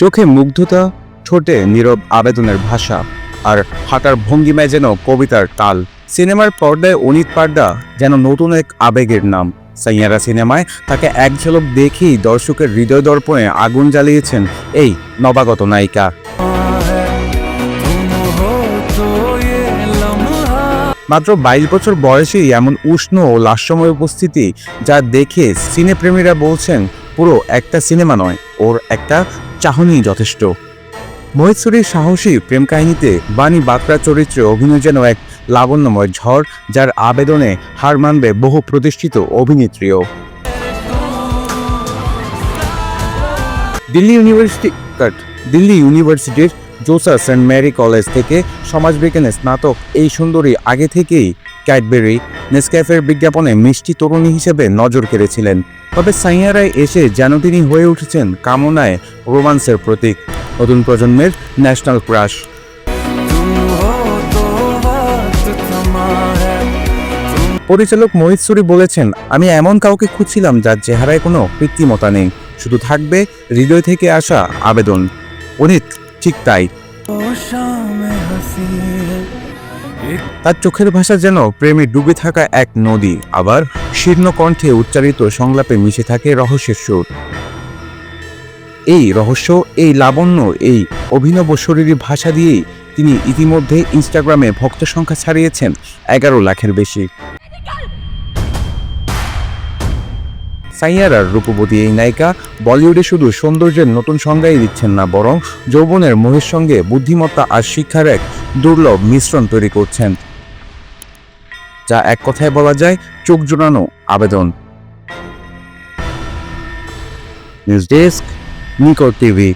চোখে মুগ্ধতা ছোটে নীরব আবেদনের ভাষা, আর হাঁটার ভঙ্গিমায় যেন কবিতার তাল। সিনেমার পর্দায় অনিত পাড্ডা যেন নতুন এক আবেগের নাম। সাইয়ারা সিনেমায় তাকে এক ঝলক দেখেই দর্শকের হৃদয় দর্পণে আগুন জ্বালিয়েছেন এই নবাগত নায়িকা। মাত্র বাইশ বছর বয়সেই এমন উষ্ণ ও লাস্যময় উপস্থিতি যা দেখে সিনেপ্রেমীরা বলছেন, পুরো একটা সিনেমা নয়, ওর একটা চাহনি যথেষ্ট। মহেশ্বরীর সাহসী প্রেম কাহিনীতে বাণী বাঁকড়া চরিত্রে অভিনয় যেন এক লাবণ্যময় ঝড়, যার আবেদনে হার মানবে বহু প্রতিষ্ঠিত অভিনেত্রীও। দিল্লি ইউনিভার্সিটি, কাট, দিল্লি ইউনিভার্সিটির জোসা সেন্ট মেরি কলেজ থেকে সমাজবিজ্ঞানে, স্নাতক, এই সুন্দরী আগে থেকেই ক্যাডবেরি নেসক্যাফের বিজ্ঞাপনে মিষ্টি তরুণী হিসেবে নজর কেড়েছিলেন। তবে সাইয়ারায় এসে যেন তিনি হয়ে উঠেছেন কামনায় রোমান্সের প্রতীক, নতুন প্রজন্মের ন্যাশনাল ক্রাশ। পরিচালক মোহিত বলেছেন, আমি এমন কাউকে খুঁজছিলাম যার চেহারায় কোনো কৃত্রিমতা নেই, শুধু থাকবে হৃদয় থেকে আসা আবেদন। অনিত ঠিক তাই। তার চোখের ভাষা যেন প্রেমে ডুবে থাকা এক নদী, আবার শীর্ণ কণ্ঠে উচ্চারিত সংলাপে মিশে থাকে রহস্যের সুর। এই রহস্য, এই লাবণ্য, এই অভিনব শরীরী ভাষা দিয়েই তিনি ইতিমধ্যে ইনস্টাগ্রামে ভক্ত সংখ্যা ছাড়িয়েছেন এগারো লাখের বেশি। সাইয়ারার রূপবতী এই নায়িকা বলিউডে শুধু সৌন্দর্যের নতুন সংজ্ঞাই দিচ্ছেন না, বরং যৌবনের মোহের সঙ্গে বুদ্ধিমত্তা আর শিক্ষার এক দুর্লভ মিশ্রণ তৈরি করছেন। যা এক কথায় বলা যায় চোখ জোড়ানো আবেদন। নিউজ ডেস্ক, নিকট টিভি।